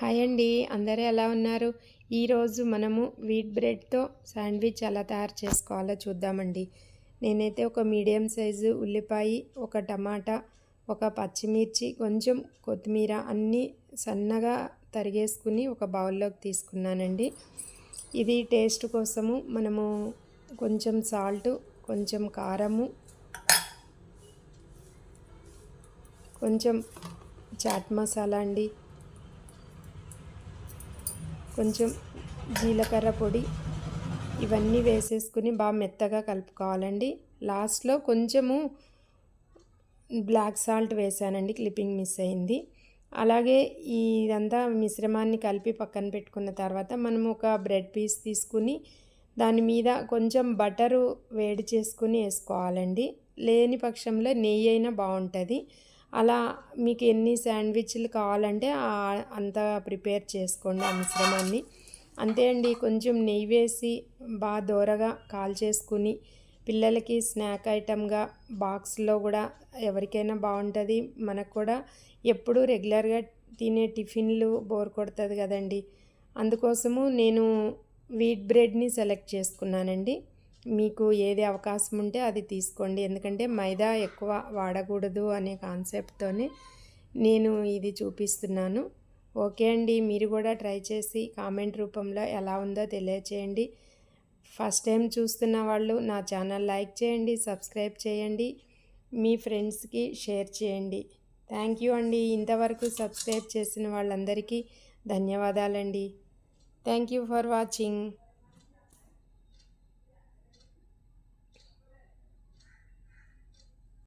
Hi అండి అందరూ ఎలా ఉన్నారు? ఈరోజు మనము వీట్ బ్రెడ్తో శాండ్విచ్ ఎలా తయారు చేసుకోవాలో చూద్దామండి. నేనైతే ఒక మీడియం సైజు ఉల్లిపాయ ఒక టమాటా ఒక పచ్చిమిర్చి కొంచెం కొత్తిమీర అన్నీ సన్నగా తరిగేసుకుని ఒక బౌల్లోకి తీసుకున్నానండి. ఇది టేస్ట్ కోసము మనము కొంచెం సాల్ట్ కొంచెం కారము కొంచెం చాట్ మసాలా అండి. కొంచెం జీలకర్ర పొడి ఇవన్నీ వేసేసుకుని బాగా మెత్తగా కలుపుకోవాలండి. లాస్ట్లో కొంచెము బ్లాక్ సాల్ట్ వేసానండి క్లిప్పింగ్ మిస్ అయింది. అలాగే ఇదంతా మిశ్రమాన్ని కలిపి పక్కన పెట్టుకున్న తర్వాత మనం ఒక బ్రెడ్ పీస్ తీసుకుని దాని మీద కొంచెం బటరు వేడి చేసుకుని వేసుకోవాలండి. లేని పక్షంలో నెయ్యి అయినా బాగుంటుంది. అలా మీకు ఎన్ని శాండ్విచ్లు కావాలంటే అంత ప్రిపేర్ చేసుకోండి ఆ మిశ్రమాన్ని. అంతే అండి కొంచెం నెయ్యి వేసి బాగా దూరగా కాల్ చేసుకుని పిల్లలకి స్నాక్ ఐటమ్గా బాక్స్లో కూడా ఎవరికైనా బాగుంటుంది. మనకు కూడా ఎప్పుడు రెగ్యులర్గా తినే టిఫిన్లు బోర్ కొడుతుంది కదండి. అందుకోసము నేను వీట్ బ్రెడ్ని సెలెక్ట్ చేసుకున్నానండి. మీకు ఏది అవకాశం ఉంటే అది తీసుకోండి. ఎందుకంటే మైదా ఎక్కువ వాడకూడదు అనే కాన్సెప్ట్తోనే నేను ఇది చూపిస్తున్నాను. ఓకే అండి. మీరు కూడా ట్రై చేసి కామెంట్ రూపంలో ఎలా ఉందో తెలియచేయండి. ఫస్ట్ టైం చూస్తున్న వాళ్ళు నా ఛానల్ లైక్ చేయండి సబ్స్క్రైబ్ చేయండి మీ ఫ్రెండ్స్కి షేర్ చేయండి. థ్యాంక్ యూ అండి. ఇంతవరకు సబ్స్క్రైబ్ చేసిన వాళ్ళందరికీ ధన్యవాదాలండి. Thank you for watching.